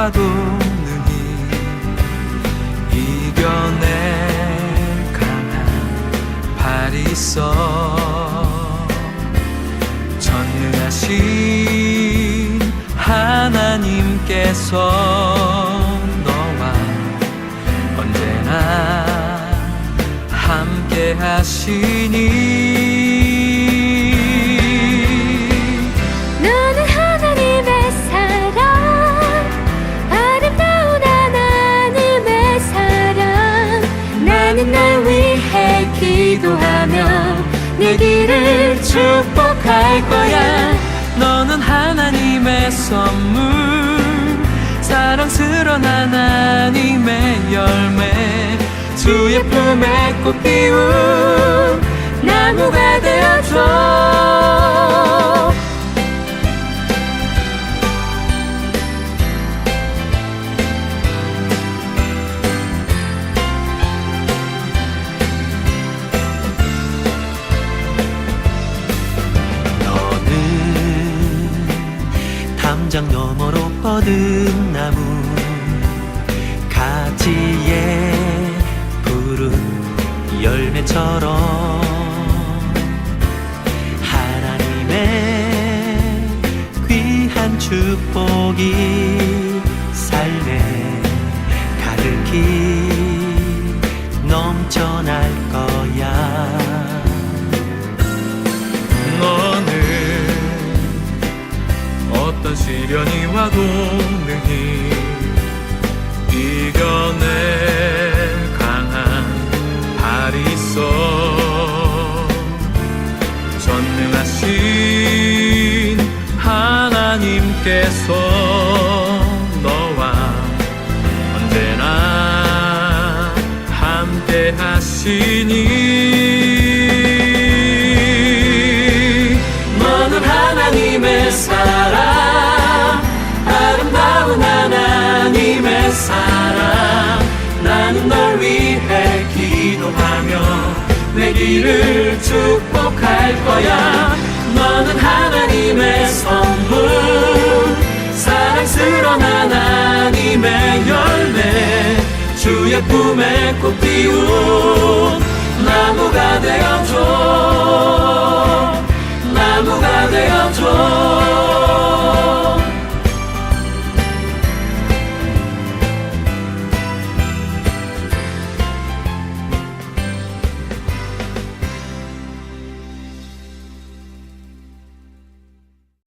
와도 능히 이겨낼 강한 발이 있어. 전능하신 하나님께서 너와 언제나 함께 하시니 내 길을 축복할 거야. 너는 하나님의 선물. 사랑스런 하나님의 열매. 주의 품에 꽃 피운 나무가 되 담장 너머로 뻗은 나무. 가지에 푸른 열매처럼 하나님의 귀한 축복이 삶에 가득히 넘쳐날 시련이 와도 능히 이겨낼 강한 발이 있어. 전능하신 하나님께서 너와 언제나 함께 하시니 내 길을 축복할 거야. 너는 하나님의 선물 사랑스런 하나님의 열매 주의 품에 꽃 피운 나무가 되어줘